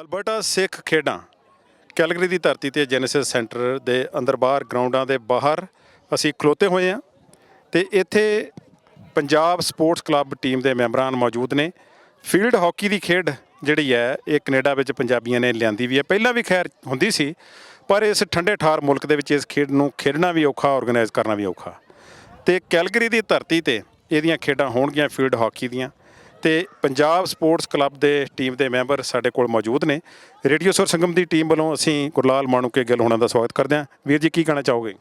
Alberta ਸਿੱਖ ਖੇਡਾਂ Calgary ਦੀ ਧਰਤੀ ਤੇ ਜੈਨੇਸਿਸ ਸੈਂਟਰ ਦੇ ਅੰਦਰ ਬਾਹਰ ਗਰਾਊਂਡਾਂ ਦੇ ਬਾਹਰ ਅਸੀਂ ਖਲੋਤੇ ਹੋਏ ਹਾਂ ਤੇ ਇੱਥੇ ਪੰਜਾਬ ਸਪੋਰਟਸ ਕਲੱਬ ਟੀਮ ਦੇ ਮੈਂਬਰਾਂ ਮੌਜੂਦ ਨੇ। ਫੀਲਡ ਹਾਕੀ ਦੀ ਖੇਡ ਜਿਹੜੀ ਹੈ, ਇਹ ਕੈਨੇਡਾ ਵਿੱਚ ਪੰਜਾਬੀਆਂ ਨੇ ਲਿਆਂਦੀ ਵੀ ਹੈ। ਪਹਿਲਾਂ ਵੀ ਖੈਰ ਹੁੰਦੀ ਸੀ, ਪਰ ਇਸ ਠੰਡੇ ਠਾਰ ਮੁਲਕ ਦੇ ਵਿੱਚ ਇਸ ਖੇਡ ਨੂੰ ਖੇਡਣਾ ਵੀ ਔਖਾ ਆਰਗੇਨਾਈਜ਼ ਕਰਨਾ ਵੀ ਔਖਾ। ਤੇ ਕੈਲਗਰੀ ਦੀ ਧਰਤੀ ਤੇ ਇਹਦੀਆਂ ਖੇਡਾਂ ਹੋਣਗੀਆਂ ਫੀਲਡ ਹਾਕੀ ਦੀਆਂ। ਤੇ ਪੰਜਾਬ ਸਪੋਰਟਸ ਕਲੱਬ ਦੇ ਟੀਮ ਦੇ ਮੈਂਬਰ ਸਾਡੇ ਕੋਲ ਮੌਜੂਦ ਨੇ। ਰੇਡੀਓ ਸੁਰ ਸੰਗਮ ਦੀ ਟੀਮ ਵੱਲੋਂ ਅਸੀਂ ਗੁਰਲਾਲ ਮਾਣੂਕੇ ਗਿੱਲ ਹੋਣਾ ਦਾ ਸਵਾਗਤ ਕਰਦੇ ਹਾਂ। ਵੀਰ ਜੀ, ਕੀ ਕਹਿਣਾ ਚਾਹੋਗੇ?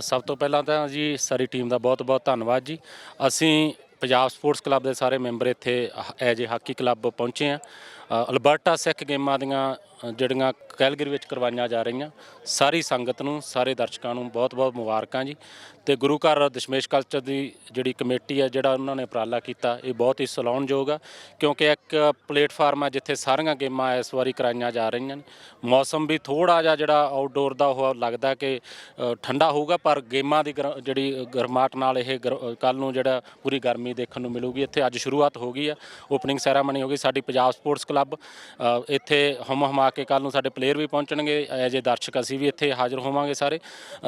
ਸਭ ਤੋਂ ਪਹਿਲਾਂ ਤਾਂ ਜੀ, ਸਾਰੀ ਟੀਮ ਦਾ ਬਹੁਤ-ਬਹੁਤ ਧੰਨਵਾਦ ਜੀ। ਅਸੀਂ ਪੰਜਾਬ ਸਪੋਰਟਸ ਕਲੱਬ ਦੇ ਸਾਰੇ ਮੈਂਬਰ ਇੱਥੇ ਐਜ ਏ ਹਾਕੀ ਕਲੱਬ ਪਹੁੰਚੇ ਆ। ਅਲਬਰਟਾ ਸਿੱਖ ਗੇਮਾਂ ਦੀਆਂ ਜਿਹੜੀਆਂ ਕੈਲਗਰੀ ਵਿੱਚ ਕਰਵਾਈਆਂ ਜਾ ਰਹੀਆਂ, ਸਾਰੀ ਸੰਗਤ ਨੂੰ, ਸਾਰੇ ਦਰਸ਼ਕਾਂ ਨੂੰ ਬਹੁਤ-ਬਹੁਤ ਮੁਬਾਰਕਾਂ ਜੀ। ਤੇ ਗੁਰੂ ਘਰ ਦਸ਼ਮੇਸ਼ ਕਲਚਰ ਦੀ ਜਿਹੜੀ ਕਮੇਟੀ ਹੈ ਜਿਹੜਾ ਉਹਨਾਂ ਨੇ ਉਪਰਾਲਾ ਕੀਤਾ, ਇਹ ਬਹੁਤ ਹੀ ਸਲਾਹੁਣਯੋਗ ਆ, ਕਿਉਂਕਿ ਇੱਕ ਪਲੇਟਫਾਰਮ ਆ ਜਿੱਥੇ ਸਾਰੀਆਂ ਗੇਮਾਂ ਇਸ ਵਾਰੀ ਕਰਾਈਆਂ ਜਾ ਰਹੀਆਂ ਨੇ। ਮੌਸਮ ਵੀ ਥੋੜਾ ਜਿਹਾ ਜਿਹੜਾ ਆਊਟਡੋਰ ਦਾ ਉਹ ਲੱਗਦਾ ਕਿ ਠੰਡਾ ਹੋਊਗਾ, ਪਰ ਗੇਮਾਂ ਦੀ ਗਰ- ਜਿਹੜੀ ਗਰਮਾਟ ਨਾਲ ਇਹ ਕੱਲ ਨੂੰ ਜਿਹੜਾ ਪੂਰੀ ਗਰਮੀ ਦੇਖਣ ਨੂੰ ਮਿਲੂਗੀ। ਇੱਥੇ ਅੱਜ ਸ਼ੁਰੂਆਤ ਹੋ ਗਈ ਆ ਓਪਨਿੰਗ ਸੈਰਾਮਨੀ ਹੋ ਗਈ ਸਾਡੀ ਪੰਜਾਬ ਸਪੋਰਟਸ ਕਲੱਬ ਇੱਥੇ ਹਮ ਹਮਾ ਕੇ ਕੱਲ ਨੂੰ ਸਾਡੇ ਪਲੇਅਰ ਵੀ ਪਹੁੰਚਣਗੇ। ਐਜ ਏ ਦਰਸ਼ਕ ਅਸੀਂ ਵੀ ਇੱਥੇ ਹਾਜ਼ਰ ਹੋਵਾਂਗੇ ਸਾਰੇ।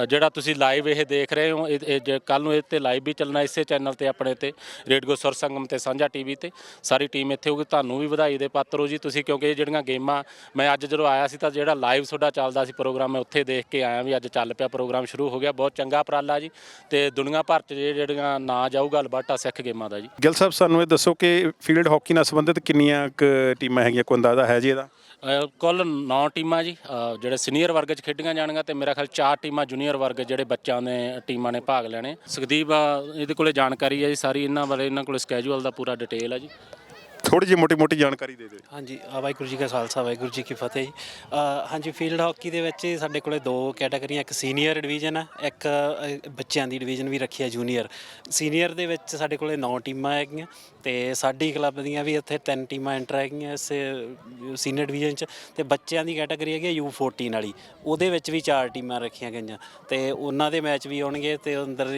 ਜਿਹੜਾ ਤੁਸੀਂ ਲਾਈਵ ਇਹ ਦੇਖ ਰਹੇ ਹੋ, ਇਹ ਕੱਲ ਨੂੰ ਇਹ ਤੇ ਲਾਈਵ ਵੀ ਚੱਲਣਾ ਇਸੇ ਚੈਨਲ ਤੇ ਆਪਣੇ ਤੇ ਰੇਡੀਓ ਸੁਰ ਸੰਗਮ ਤੇ, ਸਾਂਝਾ ਟੀਵੀ ਤੇ। ਸਾਰੀ ਟੀਮ ਇੱਥੇ ਹੋਊਗੀ। ਤੁਹਾਨੂੰ ਵੀ ਵਧਾਈ ਦੇ ਪਾਤਰ ਹੋ ਜੀ। ਤੁਸੀਂ ਕਿਉਂਕਿ ਇਹ ਜਿਹੜੀਆਂ ਗੇਮਾਂ, ਮੈਂ ਅੱਜ ਜਦੋਂ ਆਇਆ ਸੀ ਤਾਂ ਜਿਹੜਾ ਲਾਈਵ ਤੁਹਾਡਾ ਚੱਲਦਾ ਸੀ ਪ੍ਰੋਗਰਾਮ ਮੈਂ ਉੱਥੇ ਦੇਖ ਕੇ ਆਇਆ ਵੀ ਅੱਜ ਚੱਲ ਪਿਆ ਪ੍ਰੋਗਰਾਮ ਸ਼ੁਰੂ ਹੋ ਗਿਆ। ਬਹੁਤ ਚੰਗਾ ਉਪਰਾਲਾ ਜੀ। ਤੇ ਦੁਨੀਆ ਭਰ 'ਚ ਜੇ ਜਿਹੜੀਆਂ ਨਾਂ ਜਾਊਗਾ ਅਲਬਰਟਾ ਸਿੱਖ ਗੇਮਾਂ ਦਾ ਜੀ। ਗਿੱਲ ਸਾਹਿਬ ਸਾਨੂੰ ਇਹ ਦੱਸੋ ਕਿ ਫੀਲਡ ਹਾਕੀ ਨਾਲ ਸੰਬੰਧਿਤ ਕਿੰਨੀਆਂ ਕੁ ਟੀਮਾਂ ਹੈਗੀਆਂ? ਕੋਈ ਅੰਦਾਜ਼ਾ ਹੈ ਜੀ ਇਹਦਾ? ਕੁੱਲ 9 ਟੀਮਾਂ ਜੀ ਜਿਹੜੇ ਸੀਨੀਅਰ ਵਰਗ 'ਚ ਖੇਡੀਆਂ ਜਾਣਗੀਆਂ ਤੇ ਮੇਰਾ ਖਿਆਲ 4 ਟੀਮਾਂ ਜੂਨੀਅਰ ਵਰਗ ਜਿਹੜੇ ਬੱਚਿਆਂ ਨੇ ਟੀਮਾਂ ਨੇ ਭਾਗ ਲੈਣੇ। ਸੁਖਦੀਪ ਇਹਦੇ ਕੋਲੇ ਜਾਣਕਾਰੀ ਹੈ ਜੀ ਸਾਰੀ ਇਹਨਾਂ ਬਾਰੇ ਇਹਨਾਂ ਕੋਲੇ ਸਕੇਜੂਅਲ ਦਾ ਪੂਰਾ ਡਿਟੇਲ ਹੈ ਜੀ। ਥੋੜੀ ਜਿਹੀ ਮੋਟੀ ਮੋਟੀ ਜਾਣਕਾਰੀ ਦੇ ਦਿਓ ਹਾਂਜੀ ਅ, ਵਾਹਿਗੁਰੂ ਜੀ ਕਾ ਖਾਲਸਾ ਵਾਹਿਗੁਰੂ ਜੀ ਕੀ ਫਤਿਹ ਜੀ। ਅ, ਹਾਂਜੀ ਫੀਲਡ ਹਾਕੀ ਦੇ ਵਿੱਚ ਸਾਡੇ ਕੋਲੇ ਦੋ ਕੈਟਾਗਰੀਆਂ ਇੱਕ ਸੀਨੀਅਰ ਡਿਵੀਜ਼ਨ ਹੈ ਇੱਕ ਅ, ਬੱਚਿਆਂ ਦੀ ਡਿਵੀਜ਼ਨ ਵੀ ਰੱਖੀ ਹੈ ਜੂਨੀਅਰ। ਸੀਨੀਅਰ ਦੇ ਵਿੱਚ ਸਾਡੇ ਕੋਲੇ 9 ਟੀਮਾਂ ਹੈਗੀਆਂ ਤੇ ਸਾਡੀ ਕਲੱਬ ਦੀਆਂ ਵੀ ਇੱਥੇ ਤਿੰਨ ਟੀਮਾਂ ਐਂਟਰ ਹੈਗੀਆਂ ਇਸ ਸੀਨੀਅਰ ਡਿਵੀਜ਼ਨ 'ਚ ਤੇ ਬੱਚਿਆਂ ਦੀ ਕੈਟਾਗਰੀ ਹੈਗੀ U14 ਵਾਲੀ। ਉਹਦੇ ਵਿੱਚ ਵੀ ਚਾਰ ਟੀਮਾਂ ਰੱਖੀਆਂ ਗਈਆਂ ਤੇ ਉਹਨਾਂ ਦੇ ਮੈਚ ਵੀ ਆਉਣਗੇ ਤੇ ਅੰਦਰ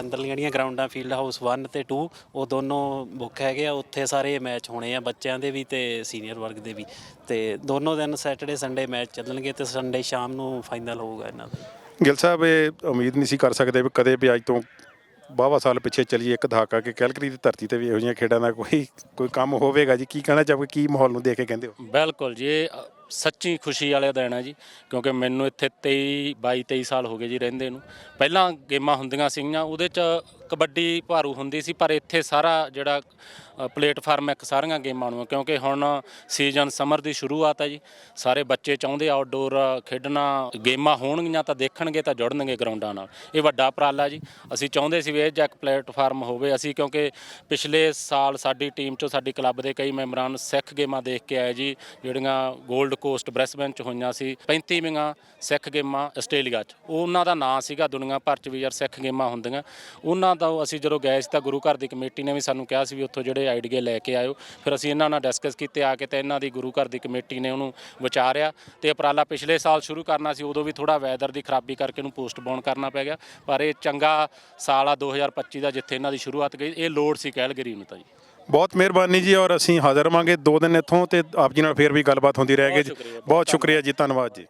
ਅੰਦਰਲੀਆਂ ਜਿਹੜੀਆਂ ਗਰਾਊਂਡਾਂ ਫੀਲਡ ਹਾਊਸ 1 ਤੇ 2 ਉਹ ਦੋਨੋਂ ਬੁੱਕ ਹੈਗੇ ਆ ਉੱਥੇ ਸਾਰੇ ਮੈਚ ਹੋਣੇ ਆ ਬੱਚਿਆਂ ਦੇ ਵੀ ਤੇ ਸੀਨੀਅਰ ਵਰਗ ਦੇ ਵੀ। ਤੇ ਦੋਨੋਂ ਦਿਨ ਸੈਟਰਡੇ ਸੰਡੇ ਮੈਚ ਚੱਲਣਗੇ ਤੇ ਸੰਡੇ ਸ਼ਾਮ ਨੂੰ ਫਾਈਨਲ ਹੋਊਗਾ ਇਹਨਾਂ ਦਾ। ਗਿੱਲ ਸਾਹਿਬ ਇਹ ਉਮੀਦ ਨਹੀਂ ਸੀ ਕਰ ਸਕਦੇ ਵੀ ਕਦੇ ਵੀ ਅੱਜ ਤੋਂ ਬਾਵਾ ਸਾਲ ਪਿੱਛੇ ਚਲੀਏ ਇੱਕ ਦਹਾਕਾ ਕਿ ਕੈਲਗਰੀ ਦੀ ਧਰਤੀ ਤੇ ਵੀ ਇਹੋ ਜਿਹੀਆਂ ਖੇਡਾਂ ਦਾ ਕੋਈ ਕੋਈ ਕੰਮ ਹੋਵੇਗਾ ਜੀ? ਕੀ ਕਹਿਣਾ ਚਾਹੋਗੇ? ਕੀ ਮਾਹੌਲ ਨੂੰ ਦੇਖ ਕੇ ਕਹਿੰਦੇ ਹੋ? ਬਿਲਕੁਲ ਜੀ ਇਹ ਸੱਚੀ ਖੁਸ਼ੀ ਵਾਲੇ ਦਿਨ ਹੈ ਜੀ ਕਿਉਂਕਿ ਮੈਨੂੰ ਇੱਥੇ 23 22 23 ਸਾਲ ਹੋ ਗਏ ਜੀ ਰਹਿੰਦੇ ਨੂੰ। ਪਹਿਲਾਂ ਗੇਮਾਂ ਹੁੰਦੀਆਂ ਸੀਗੀਆਂ ਉਹਦੇ ਚ ਕਬੱਡੀ ਭਾਰੂ ਹੁੰਦੀ ਸੀ ਪਰ ਇੱਥੇ ਸਾਰਾ ਜਿਹੜਾ ਅ, ਪਲੇਟਫਾਰਮ ਇੱਕ ਸਾਰੀਆਂ ਗੇਮਾਂ ਨੂੰ ਹੈ, ਕਿਉਂਕਿ ਹੁਣ ਸੀਜ਼ਨ ਸਮਰ ਦੀ ਸ਼ੁਰੂਆਤ ਹੈ ਜੀ। ਸਾਰੇ ਬੱਚੇ ਚਾਹੁੰਦੇ ਆਊਟਡੋਰ ਖੇਡਣਾ ਗੇਮਾਂ ਹੋਣਗੀਆਂ ਤਾਂ ਦੇਖਣਗੇ ਤਾਂ ਜੁੜਨਗੇ ਗਰਾਊਂਡਾਂ ਨਾਲ। ਇਹ ਵੱਡਾ ਉਪਰਾਲਾ ਜੀ। ਅਸੀਂ ਚਾਹੁੰਦੇ ਸੀ ਵੀ ਇਹ ਜਿਹਾ ਇੱਕ ਪਲੇਟਫਾਰਮ ਹੋਵੇ ਅਸੀਂ ਕਿਉਂਕਿ ਪਿਛਲੇ ਸਾਲ ਸਾਡੀ ਟੀਮ ਚੋਂ ਸਾਡੀ ਕਲੱਬ ਦੇ ਕਈ ਮੈਂਬਰਾਂ ਨੂੰ ਸਿੱਖ ਗੇਮਾਂ ਦੇਖ ਕੇ ਆਏ ਜੀ ਜਿਹੜੀਆਂ 골ਡ ਕੋਸਟ ਬ੍ਰੈਸਬੈਨ ਚ ਹੋਈਆਂ ਸੀ। 35ਵੀਆਂ ਸਿੱਖ ਗੇਮਾਂ ਆਸਟ੍ਰੇਲੀਆ ਚ। ਉਹ ਉਹਨਾਂ ਦਾ ਨਾਂ ਸੀਗਾ ਦੁਨੀਆ ਭਰ ਚ ਵੀ ਯਾਰ ਸਿੱਖ ਗੇਮਾਂ ਹੁੰਦੀਆਂ। ਉਹਨਾਂ ਦਾ ਅਸੀਂ ਜਦੋਂ ਗਏ ਸੀ ਤਾਂ ਗੁਰੂ ਘਰ ਦੀ ਕਮੇਟੀ ਨੇ ਵੀ ਸਾਨੂੰ ਕਿਹਾ ਸੀ ਵੀ ਉੱਥੋਂ ਜਿਹੜੇ ਆਈਡੀਏ ਲੈ ਕੇ ਆਇਓ। ਫਿਰ ਅਸੀਂ ਇਹਨਾਂ ਨਾਲ ਡਿਸਕਸ ਕੀਤੇ ਆ ਕੇ ਤੇ ਇਹਨਾਂ ਦੀ ਗੁਰੂ ਘਰ ਦੀ ਕਮੇਟੀ ਨੇ ਉਹਨੂੰ ਵਿਚਾਰਿਆ ਤੇ ਉਪਰਾਲਾ ਪਿਛਲੇ ਸਾਲ ਸ਼ੁਰੂ ਕਰਨਾ ਸੀ ਉਦੋਂ ਵੀ ਥੋੜਾ ਵੈਦਰ ਦੀ ਖਰਾਬੀ ਕਰਕੇ ਉਹਨੂੰ ਪੋਸਟਪੋਨ ਕਰਨਾ ਪੈ ਗਿਆ। ਪਰ ਇਹ ਚੰਗਾ ਸਾਲ ਆ 2025 ਦਾ ਜਿੱਥੇ ਇਹਨਾਂ ਦੀ ਸ਼ੁਰੂਆਤ ਗਈ ਇਹ ਲੋੜ ਸੀ ਕੈਲਗਰੀ ਨੂੰ ਤਾਂ ਜੀ। ਬਹੁਤ ਮਿਹਰਬਾਨੀ ਜੀ ਔਰ ਅਸੀਂ ਹਾਜ਼ਰ ਰਵਾਂਗੇ ਦੋ ਦਿਨ ਇੱਥੋਂ ਤੇ ਆਪ ਜੀ ਨਾਲ ਫੇਰ ਵੀ ਗੱਲਬਾਤ ਹੁੰਦੀ ਰਹੇਗੀ ਬਹੁਤ ਸ਼ੁਕਰੀਆ ਜੀ ਧੰਨਵਾਦ ਜੀ।